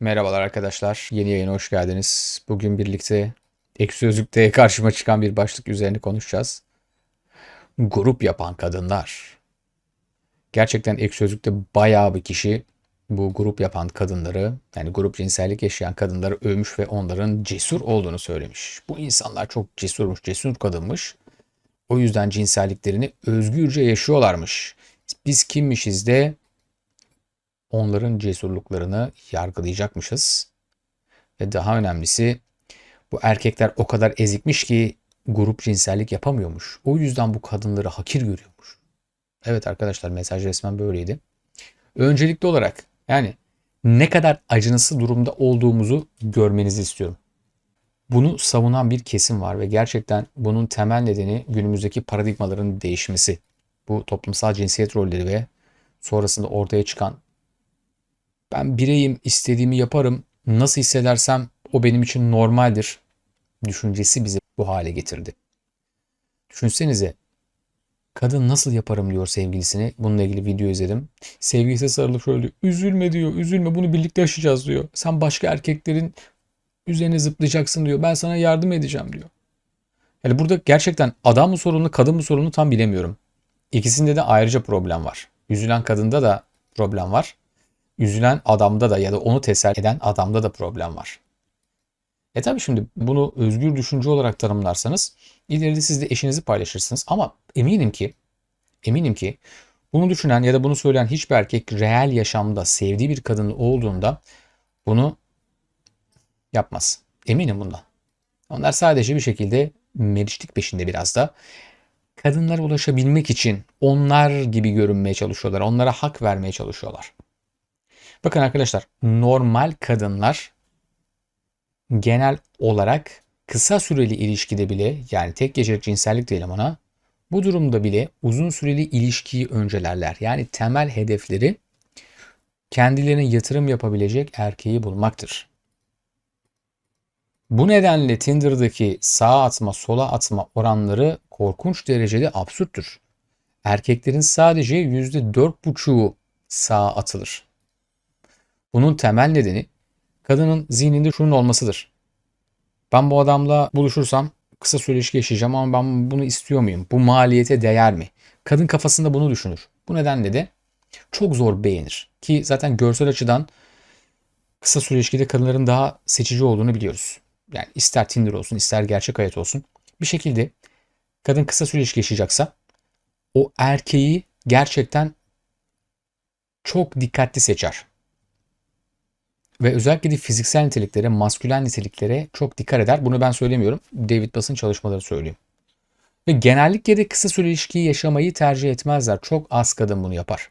Merhabalar arkadaşlar. Yeni yayına hoş geldiniz. Bugün birlikte Ekşi Sözlük'te karşıma çıkan bir başlık üzerine konuşacağız. Grup yapan kadınlar. Gerçekten Ekşi Sözlük'te bayağı bir kişi bu grup yapan kadınları, yani grup cinsellik yaşayan kadınları övmüş ve onların cesur olduğunu söylemiş. Bu insanlar çok cesurmuş, cesur kadınmış. O yüzden cinselliklerini özgürce yaşıyorlarmış. Biz kimmişiz de onların cesurluklarını yargılayacakmışız. Ve daha önemlisi bu erkekler o kadar ezikmiş ki grup cinsellik yapamıyormuş. O yüzden bu kadınları hakir görüyormuş. Evet arkadaşlar mesaj resmen böyleydi. Öncelikli olarak yani ne kadar acınası durumda olduğumuzu görmenizi istiyorum. Bunu savunan bir kesim var ve gerçekten bunun temel nedeni günümüzdeki paradigmaların değişmesi. Bu toplumsal cinsiyet rolleri ve sonrasında ortaya çıkan ben bireyim, istediğimi yaparım, nasıl hissedersem o benim için normaldir düşüncesi bizi bu hale getirdi. Düşünsenize kadın nasıl yaparım diyor sevgilisine. Bununla ilgili video izledim. Sevgilisi sarılıp şöyle diyor. Üzülme diyor. Üzülme bunu birlikte aşacağız diyor. Sen başka erkeklerin üzerine zıplayacaksın diyor. Ben sana yardım edeceğim diyor. Yani burada gerçekten adam mı sorunlu kadın mı sorunlu tam bilemiyorum. İkisinde de ayrıca problem var. Üzülen kadında da problem var. Üzülen adamda da ya da onu teselli eden adamda da problem var. E tabii şimdi bunu özgür düşünce olarak tanımlarsanız ileride siz de eşinizi paylaşırsınız. Ama eminim ki eminim ki bunu düşünen ya da bunu söyleyen hiçbir erkek reel yaşamda sevdiği bir kadın olduğunda bunu yapmaz. Eminim bundan. Onlar sadece bir şekilde meriçlik peşinde biraz da kadınlara ulaşabilmek için onlar gibi görünmeye çalışıyorlar. Onlara hak vermeye çalışıyorlar. Bakın arkadaşlar normal kadınlar genel olarak kısa süreli ilişkide bile yani tek gecelik cinsellik diyelim ona bu durumda bile uzun süreli ilişkiyi öncelerler. Yani temel hedefleri kendilerine yatırım yapabilecek erkeği bulmaktır. Bu nedenle Tinder'daki sağa atma sola atma oranları korkunç derecede absürttür. Erkeklerin sadece %4,5'u sağa atılır. Bunun temel nedeni kadının zihninde şunun olmasıdır. Ben bu adamla buluşursam kısa süre ilişki yaşayacağım ama ben bunu istiyor muyum? Bu maliyete değer mi? Kadın kafasında bunu düşünür. Bu nedenle de çok zor beğenir. Ki zaten görsel açıdan kısa süre ilişkide kadınların daha seçici olduğunu biliyoruz. Yani ister Tinder olsun ister gerçek hayat olsun. Bir şekilde kadın kısa süre ilişki yaşayacaksa o erkeği gerçekten çok dikkatli seçer. Ve özellikle de fiziksel niteliklere, maskülen niteliklere çok dikkat eder. Bunu ben söylemiyorum. David Bass'ın çalışmaları söylüyor. Ve genellikle de kısa süre ilişkiyi yaşamayı tercih etmezler. Çok az kadın bunu yapar.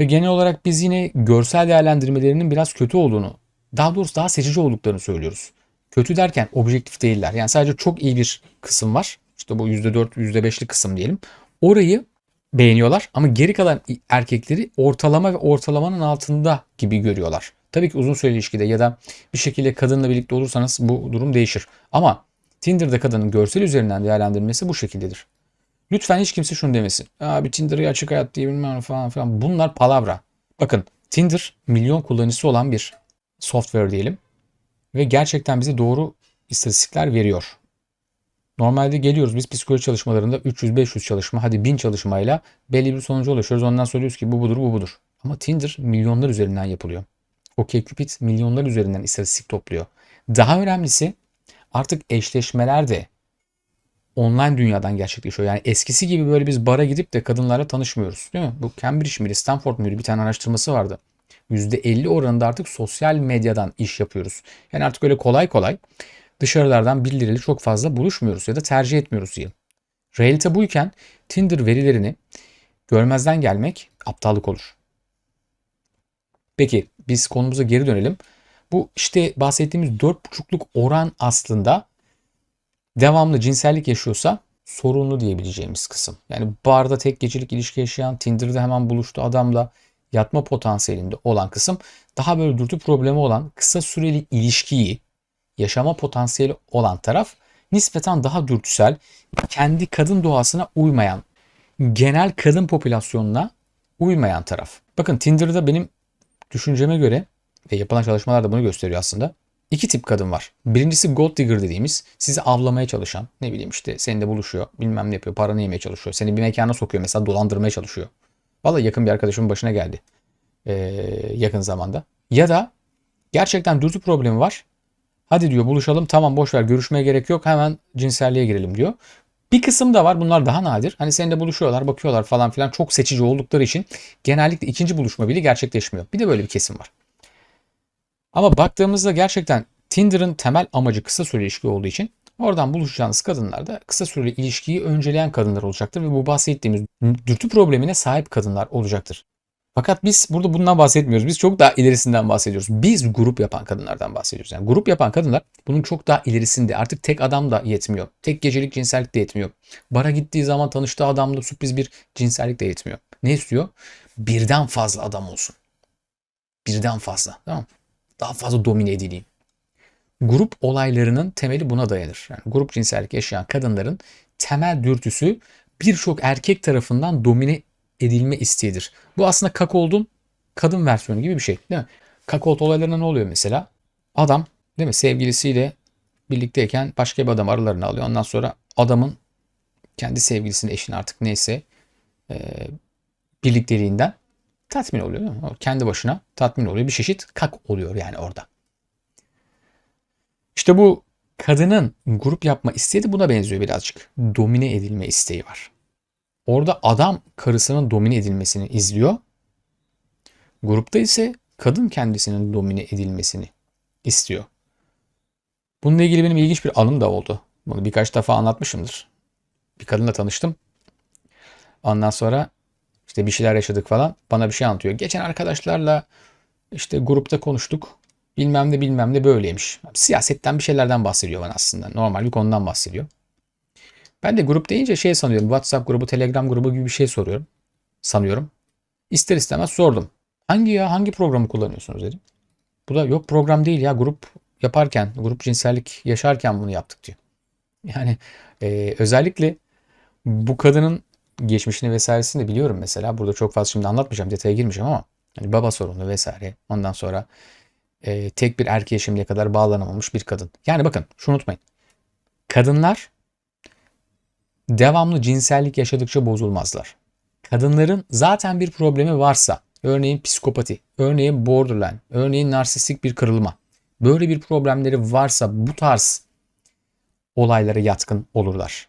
Ve genel olarak biz yine görsel değerlendirmelerinin biraz kötü olduğunu, daha doğrusu daha seçici olduklarını söylüyoruz. Kötü derken objektif değiller. Yani sadece çok iyi bir kısım var. İşte bu %4, %5'lik kısım diyelim. Orayı beğeniyorlar ama geri kalan erkekleri ortalama ve ortalamanın altında gibi görüyorlar. Tabii ki uzun süreli ilişkide ya da bir şekilde kadınla birlikte olursanız bu durum değişir. Ama Tinder'da kadının görsel üzerinden değerlendirilmesi bu şekildedir. Lütfen hiç kimse şunu demesin. Abi Tinder'ı açık hayat diye bilmem falan falan. Bunlar palavra. Bakın Tinder milyon kullanıcısı olan bir software diyelim. Ve gerçekten bize doğru istatistikler veriyor. Normalde geliyoruz biz psikoloji çalışmalarında 300-500 çalışma hadi 1000 çalışmayla belli bir sonuca ulaşıyoruz. Ondan söylüyoruz ki bu budur bu budur. Ama Tinder milyonlar üzerinden yapılıyor. OkCupid milyonlar üzerinden istatistik topluyor. Daha önemlisi artık eşleşmeler de online dünyadan gerçekleşiyor. Yani eskisi gibi böyle biz bara gidip de kadınlarla tanışmıyoruz. Değil mi? Bu Cambridge miydi, Stanford muydu bir tane araştırması vardı. %50 oranında artık sosyal medyadan iş yapıyoruz. Yani artık öyle kolay kolay dışarılardan birileriyle çok fazla buluşmuyoruz ya da tercih etmiyoruz diyelim. Realite buyken Tinder verilerini görmezden gelmek aptallık olur. Peki biz konumuza geri dönelim. Bu işte bahsettiğimiz 4,5'luk oran aslında devamlı cinsellik yaşıyorsa sorunlu diyebileceğimiz kısım. Yani barda tek gecelik ilişki yaşayan, Tinder'da hemen buluştu adamla yatma potansiyelinde olan kısım daha böyle dürtü problemi olan kısa süreli ilişkiyi yaşama potansiyeli olan taraf nispeten daha dürtüsel, kendi kadın doğasına uymayan, genel kadın popülasyonuna uymayan taraf. Bakın Tinder'da benim düşünceme göre ve yapılan çalışmalar da bunu gösteriyor aslında. İki tip kadın var. Birincisi gold digger dediğimiz sizi avlamaya çalışan ne bileyim işte seninle buluşuyor bilmem ne yapıyor paranı yemeye çalışıyor. Seni bir mekana sokuyor mesela dolandırmaya çalışıyor. Vallahi yakın bir arkadaşımın başına geldi ee, yakın zamanda. Ya da gerçekten dürtü problemi var. Hadi diyor buluşalım tamam boş ver görüşmeye gerek yok hemen cinselliğe girelim diyor. Bir kısım da var bunlar daha nadir. Hani seninle buluşuyorlar bakıyorlar falan filan çok seçici oldukları için genellikle ikinci buluşma bile gerçekleşmiyor. Bir de böyle bir kesim var. Ama baktığımızda gerçekten Tinder'ın temel amacı kısa süreli ilişki olduğu için oradan buluşacağınız kadınlar da kısa süreli ilişkiyi önceleyen kadınlar olacaktır ve bu bahsettiğimiz dürtü problemine sahip kadınlar olacaktır. Fakat biz burada bundan bahsetmiyoruz. Biz çok daha ilerisinden bahsediyoruz. Biz grup yapan kadınlardan bahsediyoruz. Yani grup yapan kadınlar bunun çok daha ilerisinde. Artık tek adam da yetmiyor. Tek gecelik cinsellik de yetmiyor. Bara gittiği zaman tanıştığı adamla sürpriz bir cinsellik de yetmiyor. Ne istiyor? Birden fazla adam olsun. Birden fazla. Tamam? Daha fazla domine edileyim. Grup olaylarının temeli buna dayanır. Yani grup cinsellik yaşayan kadınların temel dürtüsü birçok erkek tarafından domine edilme isteğidir. Bu aslında kakoldun kadın versiyonu gibi bir şey değil mi? Kakolt olaylarında ne oluyor mesela? Adam değil mi sevgilisiyle birlikteyken başka bir adam aralarını alıyor. Ondan sonra adamın kendi sevgilisinin eşini artık neyse e, birlikteliğinden tatmin oluyor. Değil mi? Kendi başına tatmin oluyor. Bir çeşit kak oluyor yani orada. İşte bu kadının grup yapma isteği de buna benziyor birazcık. Domine edilme isteği var. Orada adam karısının domine edilmesini izliyor. Grupta ise kadın kendisinin domine edilmesini istiyor. Bununla ilgili benim ilginç bir anım da oldu. Bunu birkaç defa anlatmışımdır. Bir kadınla tanıştım. Ondan sonra işte bir şeyler yaşadık falan. Bana bir şey anlatıyor. Geçen arkadaşlarla işte grupta konuştuk. Bilmem ne bilmem ne böyleymiş. Siyasetten bir şeylerden bahsediyor bana aslında. Normal bir konudan bahsediyor. Ben de grup deyince şey sanıyorum. WhatsApp grubu, Telegram grubu gibi bir şey soruyorum. Sanıyorum. İster istemez sordum. Hangi ya hangi programı kullanıyorsunuz dedim. Bu da yok program değil ya grup yaparken, grup cinsellik yaşarken bunu yaptık diyor. Yani e, özellikle bu kadının geçmişini vesairesini de biliyorum mesela. Burada çok fazla şimdi anlatmayacağım, detaya girmeyeceğim ama hani baba sorunu vesaire. Ondan sonra e, tek bir erkeğe şimdiye kadar bağlanamamış bir kadın. Yani bakın şunu unutmayın. Kadınlar devamlı cinsellik yaşadıkça bozulmazlar. Kadınların zaten bir problemi varsa, örneğin psikopati, örneğin borderline, örneğin narsistik bir kırılma, böyle bir problemleri varsa bu tarz olaylara yatkın olurlar.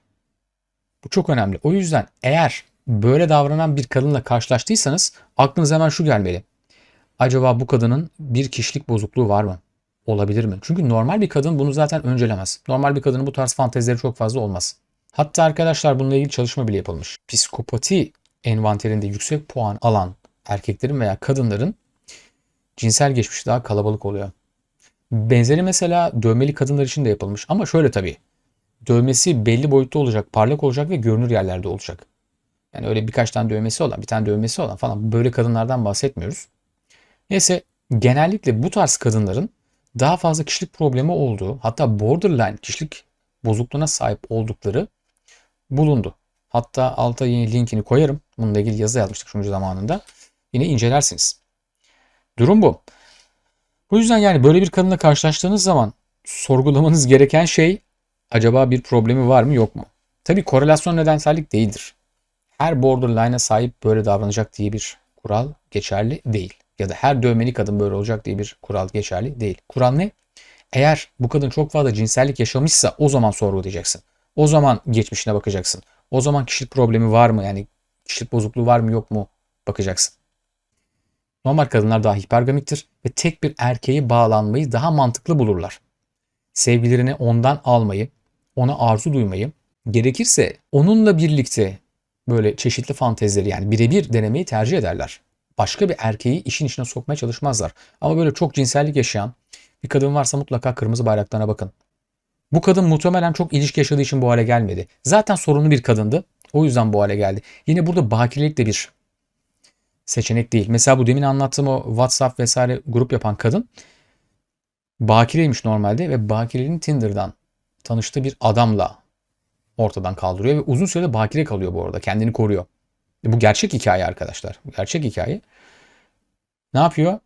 Bu çok önemli. O yüzden eğer böyle davranan bir kadınla karşılaştıysanız aklınıza hemen şu gelmeli. Acaba bu kadının bir kişilik bozukluğu var mı? Olabilir mi? Çünkü normal bir kadın bunu zaten öncelemez. Normal bir kadının bu tarz fantezileri çok fazla olmaz. Hatta arkadaşlar bununla ilgili çalışma bile yapılmış. Psikopati envanterinde yüksek puan alan erkeklerin veya kadınların cinsel geçmişi daha kalabalık oluyor. Benzeri mesela dövmeli kadınlar için de yapılmış ama şöyle tabii. Dövmesi belli boyutta olacak, parlak olacak ve görünür yerlerde olacak. Yani öyle birkaç tane dövmesi olan, bir tane dövmesi olan falan böyle kadınlardan bahsetmiyoruz. Neyse genellikle bu tarz kadınların daha fazla kişilik problemi olduğu hatta borderline kişilik bozukluğuna sahip oldukları bulundu. Hatta alta yine linkini koyarım. Bununla ilgili yazı yazmıştık şuncu zamanında. Yine incelersiniz. Durum bu. Bu yüzden yani böyle bir kadınla karşılaştığınız zaman sorgulamanız gereken şey acaba bir problemi var mı yok mu? Tabi korelasyon nedensellik değildir. Her borderline'a sahip böyle davranacak diye bir kural geçerli değil. Ya da her dövmeli kadın böyle olacak diye bir kural geçerli değil. Kural ne? Eğer bu kadın çok fazla cinsellik yaşamışsa o zaman sorgulayacaksın. O zaman geçmişine bakacaksın. O zaman kişilik problemi var mı? Yani kişilik bozukluğu var mı yok mu? Bakacaksın. Normal kadınlar daha hipergamiktir ve tek bir erkeğe bağlanmayı daha mantıklı bulurlar. Sevgilerini ondan almayı, ona arzu duymayı, gerekirse onunla birlikte böyle çeşitli fantezileri yani birebir denemeyi tercih ederler. Başka bir erkeği işin içine sokmaya çalışmazlar. Ama böyle çok cinsellik yaşayan bir kadın varsa mutlaka kırmızı bayraklarına bakın. Bu kadın muhtemelen çok ilişki yaşadığı için bu hale gelmedi. Zaten sorunlu bir kadındı. O yüzden bu hale geldi. Yine burada bakirelik de bir seçenek değil. Mesela bu demin anlattığım o WhatsApp vesaire grup yapan kadın bakireymiş normalde ve bakirenin Tinder'dan tanıştığı bir adamla ortadan kaldırıyor ve uzun sürede bakire kalıyor bu arada. Kendini koruyor. E bu gerçek hikaye arkadaşlar. Bu gerçek hikaye. Ne yapıyor?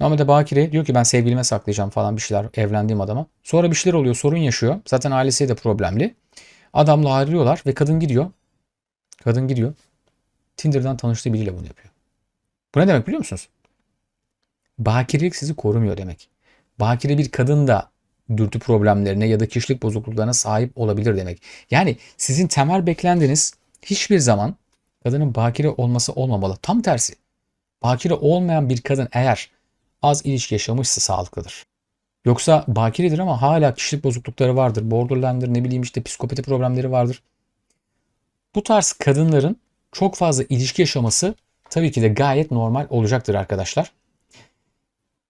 Normalde bakire diyor ki ben sevgilime saklayacağım falan bir şeyler evlendiğim adama. Sonra bir şeyler oluyor sorun yaşıyor. Zaten ailesi de problemli. Adamla ayrılıyorlar ve kadın gidiyor. Kadın gidiyor. Tinder'dan tanıştığı biriyle bunu yapıyor. Bu ne demek biliyor musunuz? Bakirelik sizi korumuyor demek. Bakire bir kadın da dürtü problemlerine ya da kişilik bozukluklarına sahip olabilir demek. Yani sizin temel beklentiniz hiçbir zaman kadının bakire olması olmamalı. Tam tersi. Bakire olmayan bir kadın eğer az ilişki yaşamışsa sağlıklıdır. Yoksa bakiredir ama hala kişilik bozuklukları vardır. Borderline'dır ne bileyim işte psikopati problemleri vardır. Bu tarz kadınların çok fazla ilişki yaşaması tabii ki de gayet normal olacaktır arkadaşlar.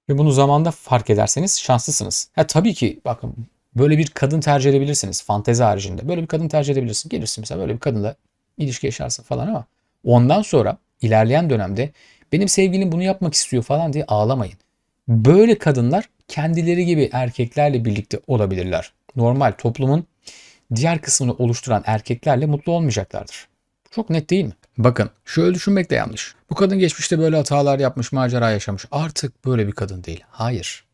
Ve bunu zamanda fark ederseniz şanslısınız. Ha tabii ki bakın böyle bir kadın tercih edebilirsiniz fantezi haricinde. Böyle bir kadın tercih edebilirsin. Gelirsin mesela böyle bir kadınla ilişki yaşarsın falan ama ondan sonra ilerleyen dönemde benim sevgilim bunu yapmak istiyor falan diye ağlamayın. Böyle kadınlar kendileri gibi erkeklerle birlikte olabilirler. Normal toplumun diğer kısmını oluşturan erkeklerle mutlu olmayacaklardır. Çok net değil mi? Bakın şöyle düşünmek de yanlış. Bu kadın geçmişte böyle hatalar yapmış, macera yaşamış. Artık böyle bir kadın değil. Hayır.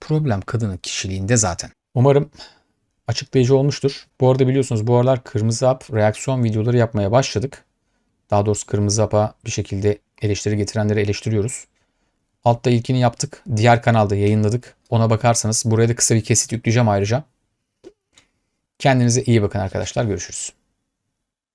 Problem kadının kişiliğinde zaten. Umarım açıklayıcı olmuştur. Bu arada biliyorsunuz bu aralar Kırmızı Hap reaksiyon videoları yapmaya başladık. Daha doğrusu Kırmızı Hap'a bir şekilde eleştiri getirenleri eleştiriyoruz. Altta ilkini yaptık. Diğer kanalda yayınladık. Ona bakarsanız buraya da kısa bir kesit yükleyeceğim ayrıca. Kendinize iyi bakın arkadaşlar. Görüşürüz.